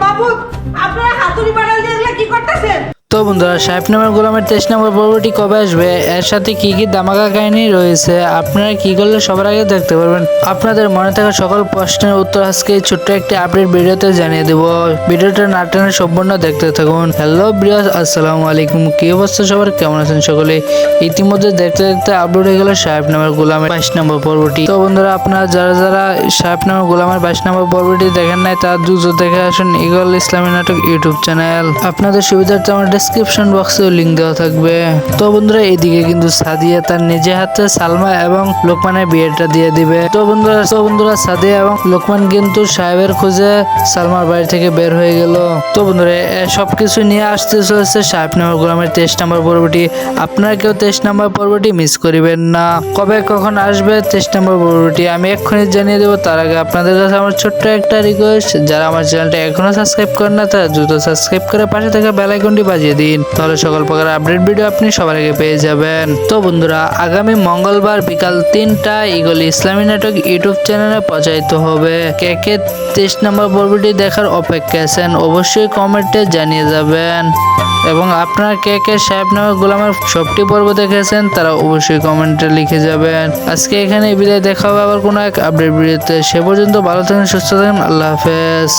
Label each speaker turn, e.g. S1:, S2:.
S1: মাহমুদ আপনারা হাতুড়ি বাড়াল
S2: তো বন্ধুরা, সাহেব নামের গোলামের তেইশ নম্বর পর্বটি কবে আসবে? এর সাথে কি কি দামাকা কাহিনী রয়েছে? আপনারা কি করলে সবার আগে দেখতে পারবেন? আপনাদের মনে থাকা সকল প্রশ্নের উত্তর আজকে ছোট্ট একটি আপডেট ভিডিওতে জানিয়ে দেব। ভিডিওটা না টেনে সম্পূর্ণ দেখতে থাকুন। হ্যালো ব্রিয়াস আসসালামু আলাইকুম। কি অবস্থা সবার? কেমন আছেন সকলে? ইতিমধ্যে দেখতে দেখতে আপলোড হয়ে গেল সাহেব নামের গোলামের বাইশ নম্বর পর্বটি। তো বন্ধুরা, আপনারা যারা যারা সাহেব নামের গোলামের বাইশ নম্বর পর্বটি দেখেন নাই, তার দ্রুত দেখে আসুন ইগল ইসলামী নাটক ইউটিউব চ্যানেল। আপনাদের সুবিধার্থে আমার ডেসক্রিপশন বক্সে লিঙ্ক দেওয়া থাকবে। তো বন্ধুরা, এদিকে কিন্তু সাদিয়া তার নিজে হাতে সালমা এবং লোকমানের বিয়েটা দিয়ে দিবে। তো বন্ধুরা তো বন্ধুরা, সাদিয়া এবং লোকমান কিন্তু সাহেবের খোঁজে সালমার বাড়ি থেকে বের হয়ে গেল। তো বন্ধুরা, এ সবকিছু নিয়ে আসতে চলেছে সাহেব নামের গোলামের তেইশ নম্বর পর্বটি। আপনারা কেউ তেইশ নম্বর পর্বটি মিস করিবেন না। কবে কখন আসবে তেইশ নম্বর পর্বটি আমি এক্ষুনি জানিয়ে দেবো। তার আগে আপনাদের কাছে আমার ছোট্ট একটা রিকোয়েস্ট যারা আমার চ্যানেলটা এখনও সাবস্ক্রাইব করেন না, তারা দ্রুত সাবস্ক্রাইব করে পাশে থাকা বেল আইকনটি বাজিয়ে দিন। তাহলে সকল প্রকার আপডেট ভিডিও আপনি সবার আগে পেয়ে যাবেন। তো বন্ধুরা, আগামী মঙ্গলবার বিকাল তিনটা ইগল ইসলামী নাটক ইউটিউব চ্যানেলে প্রচারিত হবে। কে কে তেইশ নম্বর পর্বটি দেখার অপেক্ষা আছেন অবশ্যই কমেন্টে জানিয়ে যাবেন। এবং আপনার কে কে সাহেব নামে গোলামের সবটি পর্ব দেখেছেন, তারা অবশ্যই কমেন্টে লিখে যাবেন। আজকে এখানে বিদায়, দেখা হবে আবার কোনো এক আপডেট ভিডিওতে সে পর্যন্ত ভালো থাকেন, সুস্থ থাকেন, আল্লাহ হাফেজ।